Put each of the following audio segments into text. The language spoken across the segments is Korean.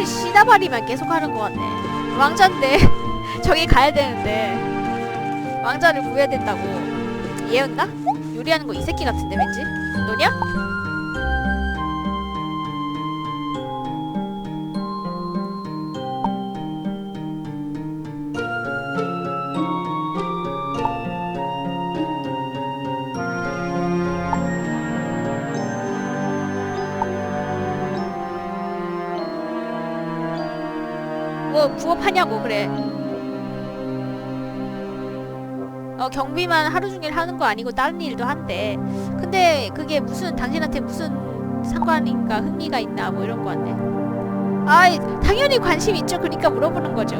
맨날 씨다발이만 계속 하는 것 같네. 왕자인데 저기 가야 되는데 왕자를 구해야 된다고. 얘였나? 요리하는 거 이 새끼 같은데 왠지? 너냐? 뭐 부업하냐고 그래. 어 경비만 하루 종일 하는 거 아니고 다른 일도 한대. 근데 그게 무슨 당신한테 무슨 상관인가 흥미가 있나 뭐 이런 거 같네. 아 당연히 관심 있죠. 그러니까 물어보는 거죠.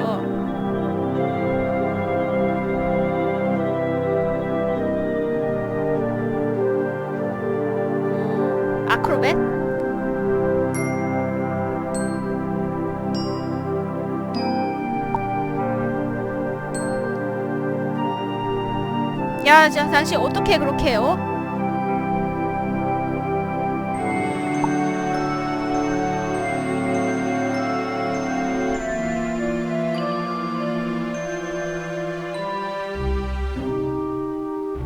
야, 자, 당신 어떻게 그렇게 해요?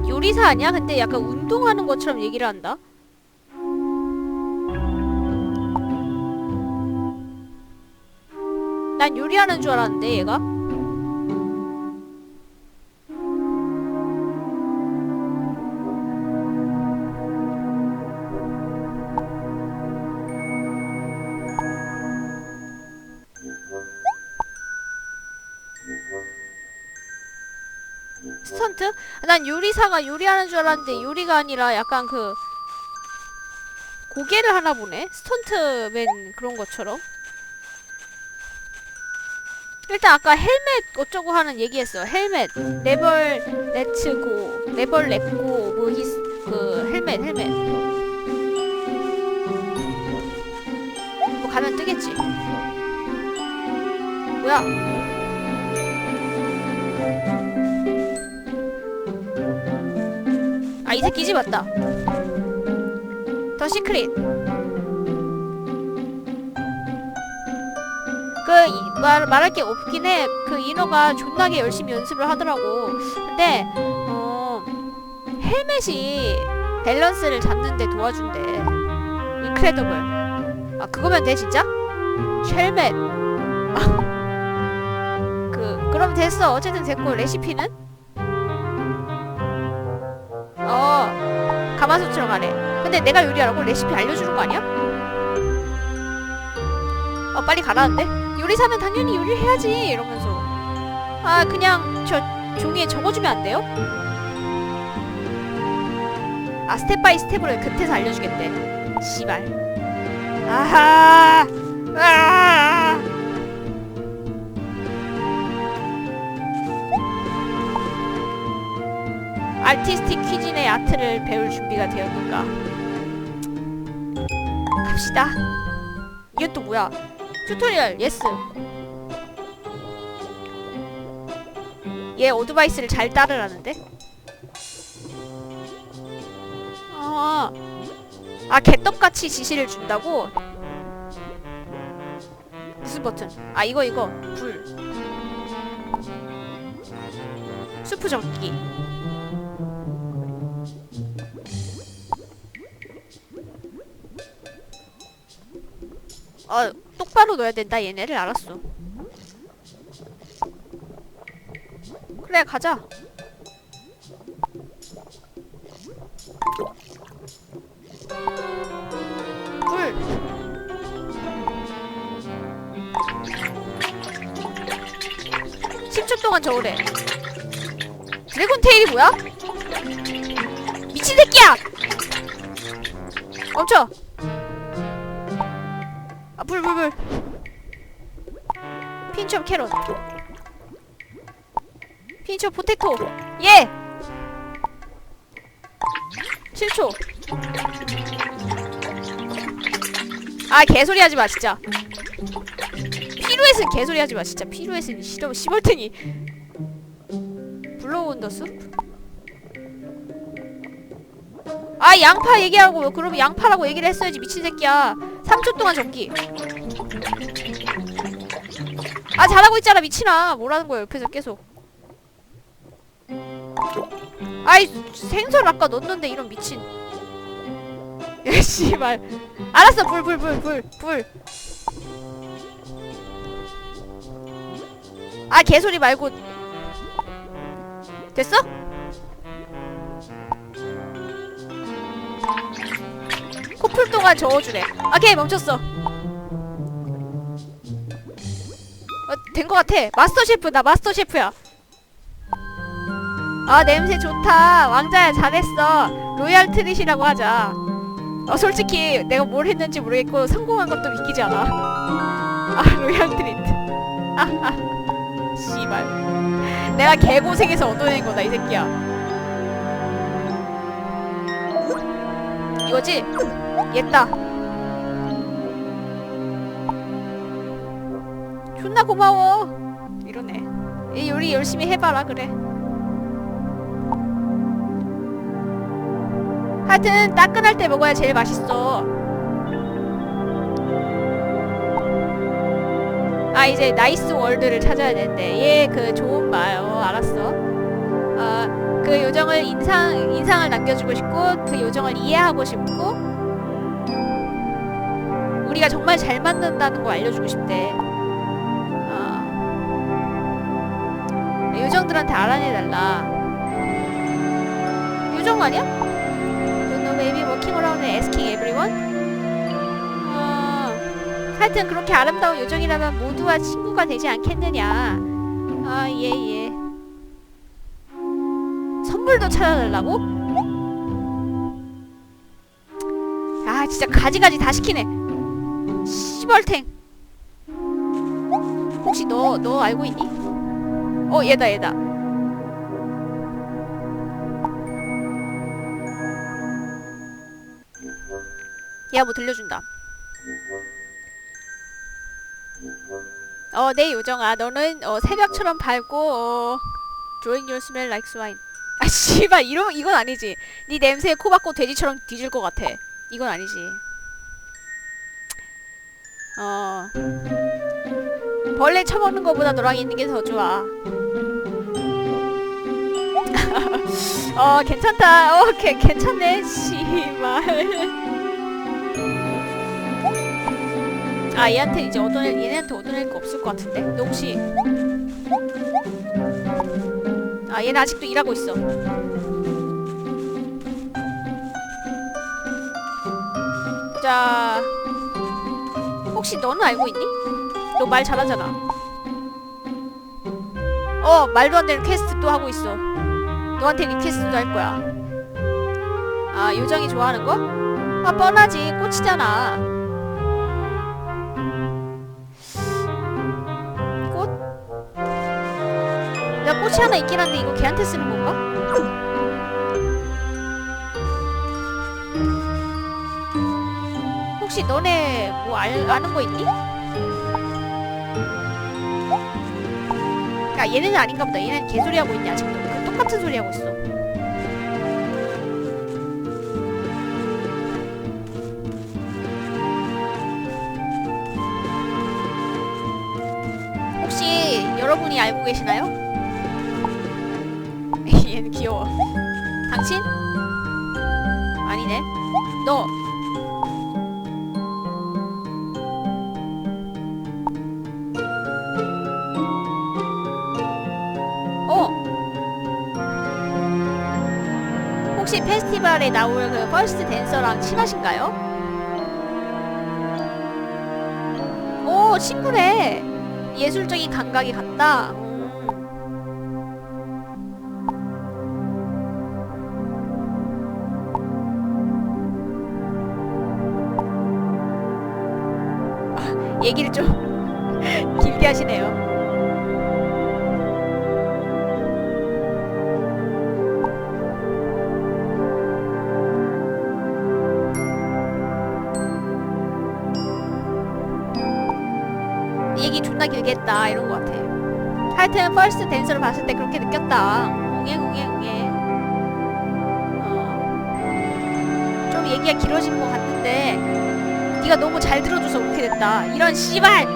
요리사 아니야? 근데 약간 운동하는 것처럼 얘기를 한다. 난 요리하는 줄 알았는데 얘가. 요리사가 요리하는 줄 알았는데 요리가 아니라 약간 그 고개를 하나 보네? 스턴트맨 그런 것처럼? 일단 아까 헬멧 어쩌고 하는 얘기했어 헬멧. 레벌 레츠고 레벌 렛고 뭐 히스 그 헬멧 헬멧. 뭐 가면 뜨겠지. 뭐야 새끼지 맞다. 더 시크릿. 그 이- 말, 말할 게 없긴 해 그 인어가 존나게 열심히 연습을 하더라고. 근데 어 헬멧이 밸런스를 잡는데 도와준대. 인크레더블 아 그거면 돼 진짜? 헬멧. 그 그럼 됐어. 어쨌든 됐고 레시피는? 가마솥처럼 하래 근데 내가 요리하라고 레시피 알려주는 거 아니야? 어 빨리 가라는데? 요리사면 당연히 요리를 해야지 이러면서 아 그냥 저 종이에 적어주면 안 돼요? 아 스텝 바이 스텝으로 곁에서 알려주겠대 씨발 아하 아 아티스틱 퀴즈의 아트를 배울 준비가 되었는가? 갑시다. 이게 또 뭐야? 튜토리얼 예스. 얘 어드바이스를 잘 따르라는데? 아, 아 개떡같이 지시를 준다고? 무슨 버튼? 아 이거 이거. 불. 수프 적기 어 똑바로 넣어야 된다 얘네를 알았어 그래 가자 불 10초 동안 저으래 드래곤 테일이 뭐야? 미친 새끼야! 멈춰! 아, 불, 불, 불. 핀처 캐럿. 핀처 포테토. 예! 7초. 아, 개소리 하지 마, 진짜. 피루엣은 개소리 하지 마, 진짜. 피루엣은 싫어, 시벌탱이. 블로우 온더 숲? 아, 양파 얘기하고, 그러면 양파라고 얘기를 했어야지, 미친 새끼야. 3초 동안 적기. 아 잘하고 있잖아 미친아. 뭐라는 거야 옆에서 계속. 아이 생선 아까 넣었는데 이런 미친. 야 씨발. 알았어 불 불 불 불 불. 아 개소리 말고. 됐어? 코풀 동안 저어주래 오케이 멈췄어. 어, 된거 같아. 마스터 셰프 나 마스터 셰프야. 아 냄새 좋다. 왕자야 잘했어. 로얄 트릿이라고 하자. 어 솔직히 내가 뭘 했는지 모르겠고 성공한 것도 믿기지 않아. 아 로얄 트릿. 아하 씨발. 내가 개고생해서 얻어낸 거다 이 새끼야. 이거지? 얘다. 존나 고마워. 이러네. 이 요리 열심히 해봐라 그래. 하여튼 따끈할 때 먹어야 제일 맛있어. 아 이제 나이스 월드를 찾아야 되는데. 얘그 좋은 말. 어, 알았어. 어, 그 요정을 인상 인상을 남겨주고 싶고 그 요정을 이해하고 싶고 음, 우리가 정말 잘 맞는다는 거 알려주고 싶대 어. 요정들한테 알아내달라 요정 아니야? Don't know maybe walking around and asking everyone? 어, 하여튼 그렇게 아름다운 요정이라면 모두와 친구가 되지 않겠느냐 아 예 예 선물도 찾아달라고? 아 진짜 가지가지 다 시키네 씨벌탱. 혹시 너 너 알고 있니? 어 얘다 얘다. 얘가 뭐 들려준다. 어내 요정아. 너는 어, 새벽처럼 밝고 어, Drawing your smell like swine. 아 씨발. 이러 이건 아니지. 네 냄새에 코 박고 돼지처럼 뒤질 것 같아. 이건 아니지 어. 벌레 쳐먹는 거보다 너랑 있는 게 더 좋아. 어 괜찮다. 어 개, 괜찮네. 씨발. 아 얘한테 이제 얻어낼 얘네한테 얻어낼 거 없을 것 같은데? 너 혹시? 아 얘는 아직도 일하고 있어. 자 혹시 너는 알고 있니? 너 말 잘하잖아 어 말도 안 되는 퀘스트 또 하고 있어 너한테 리퀘스트도 할 거야 아 요정이 좋아하는 거? 아 뻔하지 꽃이잖아 꽃? 나 꽃이 하나 있긴 한데 이거 걔한테 쓰는 건가? 혹시 너네 뭐 알, 아는 거 있니? 야 얘네는 아닌가 보다. 얘는 개소리 하고 있냐 아직도. 그 똑같은 소리 하고 있어. 혹시 여러분이 알고 계시나요? 얘는 귀여워. 당신? 아니네. 너 혹시 페스티벌에 나올 그 퍼스트 댄서랑 친하신가요? 오, 친구래. 예술적인 감각이 같다. 음. 아, 얘기를 좀 했다 이런 거 같아 하여튼 퍼스트 댄서를 봤을 때 그렇게 느꼈다 웅해 웅해 웅해 어. 좀 얘기가 길어진 것 같는데 네가 너무 잘 들어줘서 그렇게 됐다 이런 씨발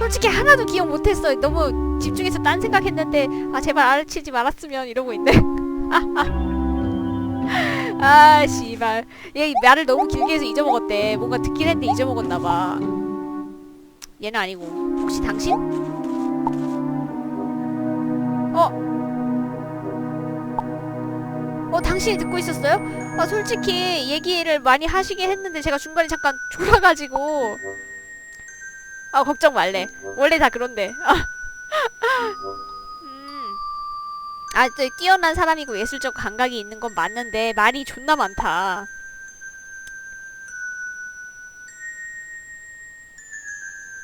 솔직히 하나도 기억 못했어. 너무 집중해서 딴 생각했는데 아 제발 알아치지 말았으면 이러고 있네. 아 씨발 얘 말을 너무 길게 해서 잊어먹었대. 뭔가 듣긴 했는데 잊어먹었나봐. 얘는 아니고 혹시 당신? 어? 어 당신이 듣고 있었어요? 아 솔직히 얘기를 많이 하시긴 했는데 제가 중간에 잠깐 졸아가지고 아 걱정 말래 원래 다 그런데 음. 아또 뛰어난 사람이고 예술적 감각이 있는 건 맞는데 말이 존나 많다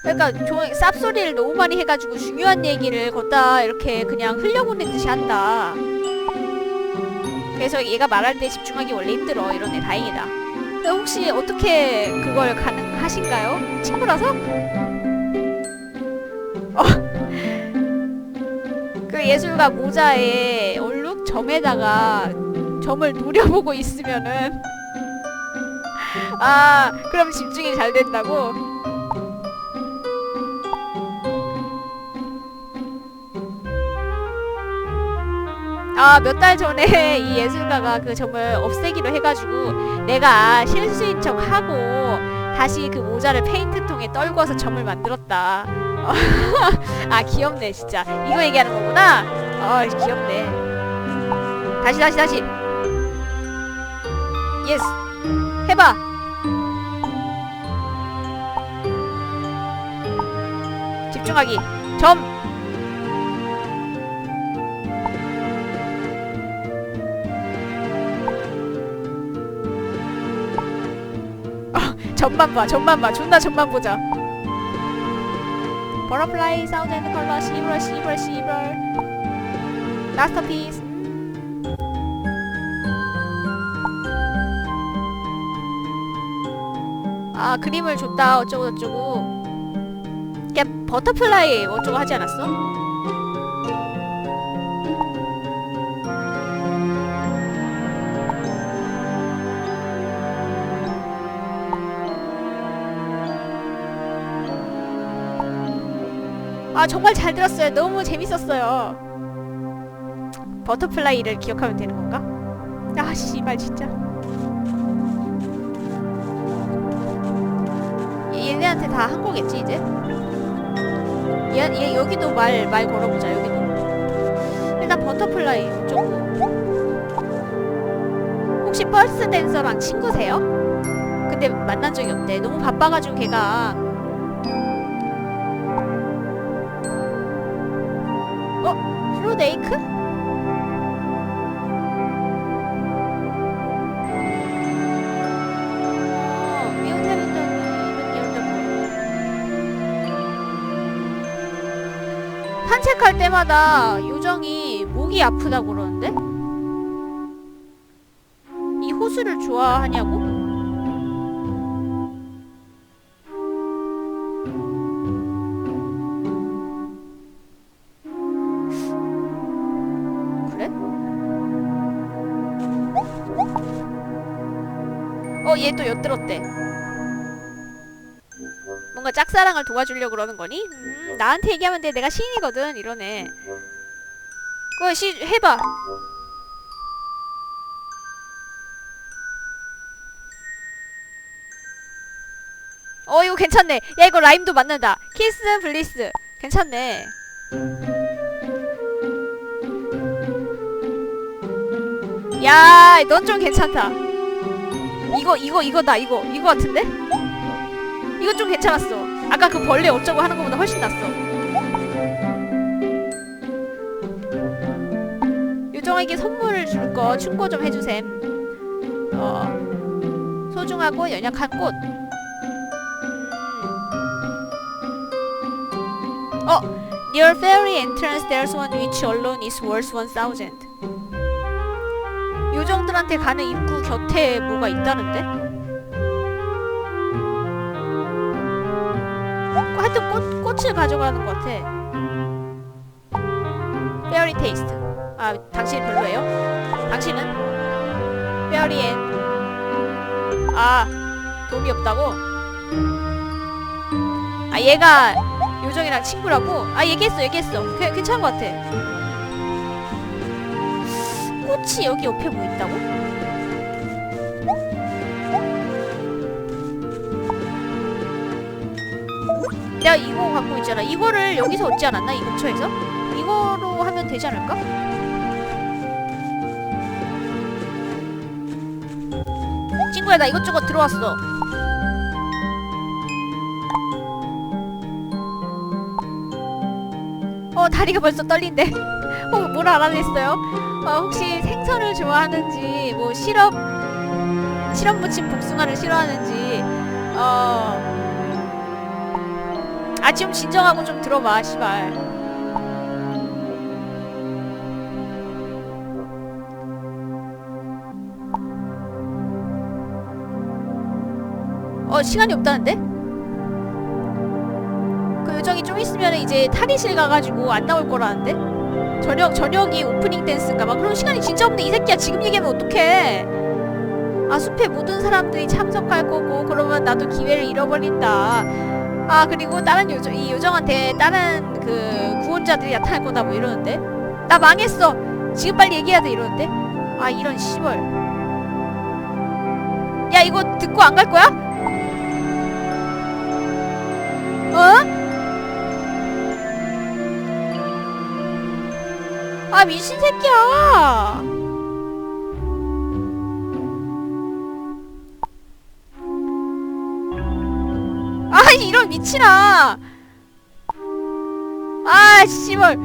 그러니까 조, 쌉소리를 너무 많이 해가지고 중요한 얘기를 걷다 이렇게 그냥 흘려보낸 듯이 한다 그래서 얘가 말할 때 집중하기 원래 힘들어 이러네 다행이다 혹시 어떻게 그걸 가능하신가요? 친구라서? 어. 그 예술가 모자에 얼룩 점에다가 점을 노려보고 있으면은 아 그럼 집중이 잘 된다고? 아, 몇 달 전에 이 예술가가 그 점을 없애기로 해가지고 내가 실수인 척 하고 다시 그 모자를 페인트통에 떨궈서 점을 만들었다. 어, 아, 귀엽네, 진짜. 이거 얘기하는 거구나? 어, 귀엽네. 다시, 다시, 다시. 예스. 해봐. 집중하기. 점. 점만 봐, 점만 봐, 존나 점만 보자. 버터플라이 사운드 앤드 컬러 시브럴 시브럴 시브럴 마스터피스 아 그림을 줬다 어쩌고 저쩌고 걔 버터플라이 어쩌고 하지 않았어? 아 정말 잘 들었어요. 너무 재밌었어요. 버터플라이를 기억하면 되는 건가? 아 씨발 진짜. 얘- 얘네한테 다 한 거겠지 이제? 얘, 얘 여기도 말말 걸어보자 여기도. 일단 버터플라이 어쩌고. 혹시 펄스 댄서랑 친구세요? 근데 만난 적이 없대. 너무 바빠가지고 걔가 어, 이런다고. 산책할 때마다 요정이 목이 아프다고 그러는데? 이 호수를 좋아하냐고? 어, 얘 또 엿들었대. 뭔가 짝사랑을 도와주려고 그러는 거니? 음, 나한테 얘기하면 돼. 내가 시인이거든. 이러네. 그거 시, 해봐. 어, 이거 괜찮네. 야, 이거 라임도 맞는다. 키스, 블리스. 괜찮네. 야, 넌 좀 괜찮다. 이거 이거 이거나 이거. 이거 같은데? 어? 이거 좀 괜찮았어. 아까 그 벌레 어쩌고 하는 것보다 훨씬 낫어. 요정에게 선물을 줄 거 충고 좀 해주셈. 어 소중하고 연약한 꽃. 어! Near fairy entrance there's one which alone is worth 1000 사람한테 가는 입구 곁에 뭐가 있다는데? 어? 하여튼 꽃, 꽃을 가져가는 것 같아 페어리 테이스트 아 당신이 별로예요? 당신은? 페어리엔 아 도움이 없다고? 아 얘가 요정이랑 친구라고? 아 얘기했어 얘기했어 괜찮은 것 같아 꽃이 여기 옆에 뭐 있다고? 내가 이거 갖고 있잖아 이거를 여기서 얻지 않았나? 이 근처에서? 이거로 하면 되지 않을까? 친구야 나 이것저것 들어왔어 어 다리가 벌써 떨린대 어, 뭘 알아냈어요? 어, 혹시 생선을 좋아하는지 뭐 시럽 시럽 묻힌 복숭아를 싫어하는지 어... 아좀 진정하고 좀 들어봐 시발 어 시간이 없다는데? 그 요정이 좀 있으면 이제 탈의실 가가지고 안 나올 거라는데? 저녁 저녁이 오프닝 댄스인가 막 그런 시간이 진짜 없네 이 새끼야 지금 얘기하면 어떡해? 아 숲에 모든 사람들이 참석할 거고 그러면 나도 기회를 잃어버린다. 아 그리고 다른 요정 이 요정한테 다른 그 구원자들이 나타날 거다 뭐 이러는데? 나 망했어. 지금 빨리 얘기해야 돼 이러는데? 아 이런 시벌. 야 이거 듣고 안 갈 거야? 어? 아 미친 새끼야. 아 이런 미친아. 아 씨발.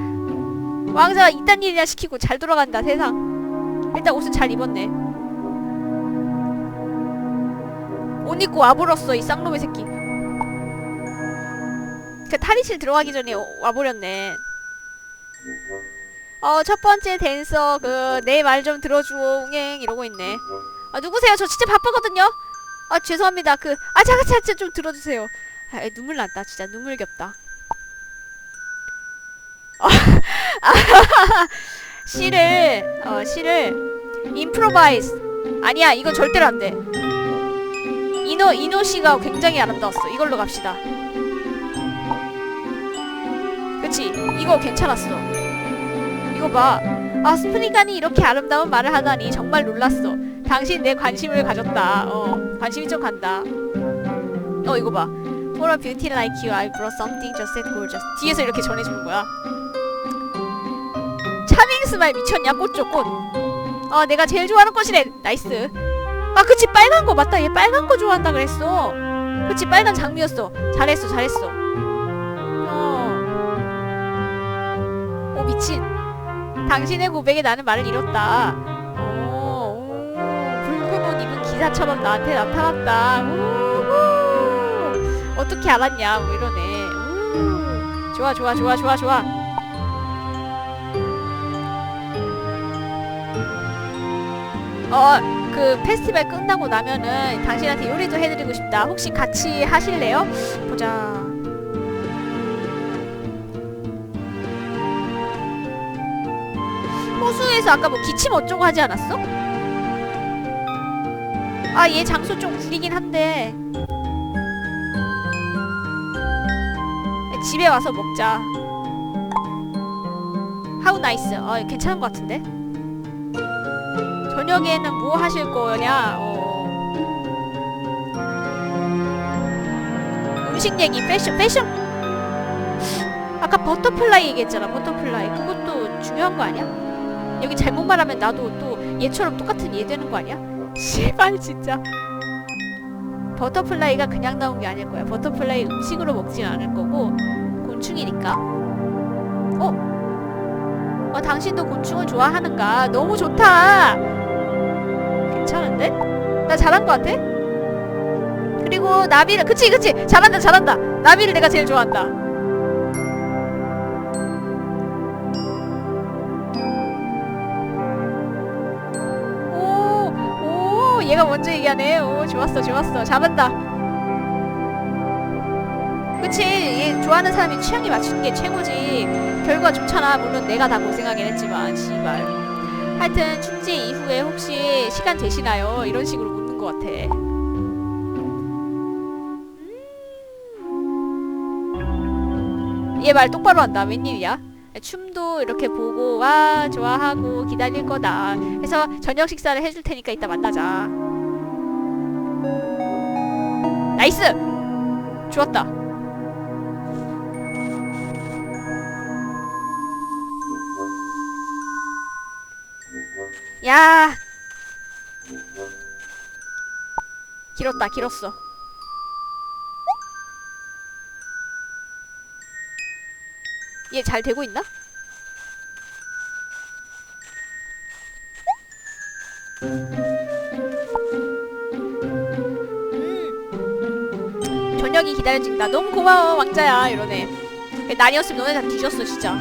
왕자가 이딴 일이나 시키고 잘 돌아간다 세상. 일단 옷은 잘 입었네. 옷 입고 와버렸어 이 쌍놈의 새끼. 그 탈의실 들어가기 전에 와버렸네 어 첫 번째 댄서 그 내 말 좀 들어줘 웅행 이러고 있네. 아 누구세요? 저 진짜 바쁘거든요? 아 죄송합니다. 그 아 잠깐 잠깐 좀 들어주세요. 아 눈물 난다. 진짜 눈물겹다. 어, 시를 어 시를 임프로바이즈 아니야 이건 절대로 안 돼. 이노 이노 씨가 굉장히 아름다웠어. 이걸로 갑시다. 그치? 이거 괜찮았어 이거 봐 아 스프링간이 이렇게 아름다운 말을 하다니 정말 놀랐어 당신 내 관심을 가졌다 어 관심이 좀 간다 어 이거 봐 For a beauty like you I brought something just as gorgeous 뒤에서 이렇게 전해주는 거야 차밍 스마일 미쳤냐 꽃죠 꽃. 어 내가 제일 좋아하는 꽃이래. 나이스. 아 그치 빨간 거 맞다. 얘 빨간 거 좋아한다 그랬어. 그치 빨간 장미였어. 잘했어 잘했어. 어. 오 미친. 당신의 고백에 나는 말을 잃었다. 오, 오 붉은 옷 입은 기사처럼 나한테 나타났다. 우후. 어떻게 알았냐 뭐 이러네. 우. 좋아 좋아 좋아 좋아 좋아. 어, 그 페스티벌 끝나고 나면은 당신한테 요리도 해드리고 싶다. 혹시 같이 하실래요? 보자. 호수에서 아까 뭐 기침 어쩌고 하지 않았어? 아, 얘 장소 좀 구리긴 한데. 집에 와서 먹자. 하우 나이스. 어, 괜찮은 것 같은데? 저녁에는 뭐 하실 거냐? 어. 음식 얘기, 패션, 패션. 아까 버터플라이 얘기했잖아. 버터플라이. 그것도 중요한 거 아니야? 여기 잘못 말하면 나도 또 얘처럼 똑같은 얘 되는 거 아니야? 씨발 진짜. 버터플라이가 그냥 나온 게 아닐 거야. 버터플라이 음식으로 먹진 않을 거고 곤충이니까. 어? 어, 당신도 곤충을 좋아하는가? 너무 좋다. 괜찮은데? 나 잘한 것 같아? 그리고 나비를 그치 그치 잘한다 잘한다 나비를 내가 제일 좋아한다 얘가 먼저 얘기하네 오 좋았어 좋았어 잘한다 그치 얘 좋아하는 사람이 취향에 맞추는 게 최고지 결과 좋잖아 물론 내가 다 고생하긴 했지만 씨발 하여튼 축제 이후에 혹시 시간 되시나요? 이런 식으로 묻는 것 같아. 음. 얘말 똑바로 한다. 웬일이야? 춤도 이렇게 보고 와 좋아하고 기다릴 거다. 해서 저녁 식사를 해줄 테니까 이따 만나자. 나이스. 좋았다. 야. 길었다 길었어. 얘 잘 되고 있나? 음. 저녁이 기다려진다. 너무 고마워 왕자야 이러네. 난이었으면 너네 다 뒤졌어 진짜.